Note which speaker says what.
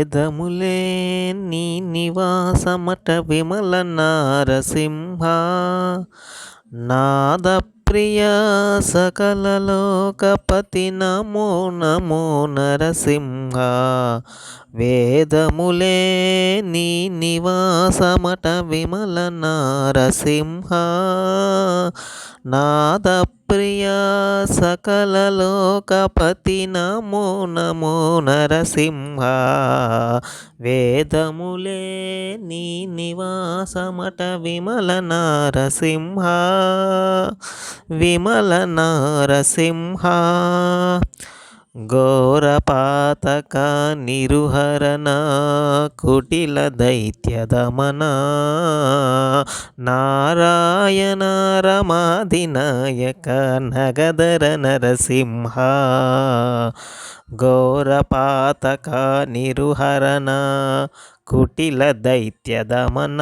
Speaker 1: వేదములే నీ నివాసమట విమల నారసింహ. నాద ప్రియ సకలలోకపతి నమో నమో నరసింహ. వేదములే నీ నివాసమట విమల నారసింహ. నాద ప్రియా సకల లోకపతి నమో నమో నరసింహ. వేదములే నీ నివాసమట విమల నరసింహ. విమల నరసింహ. నారసింహ ఘోరపాతక నిరుహరణ కుటిల దైత్య దమన నారాయణ రమాధినాయక నగదర నరసింహ ఘోరపాతక నిరుహరణ కుటిల దైత్యదమన.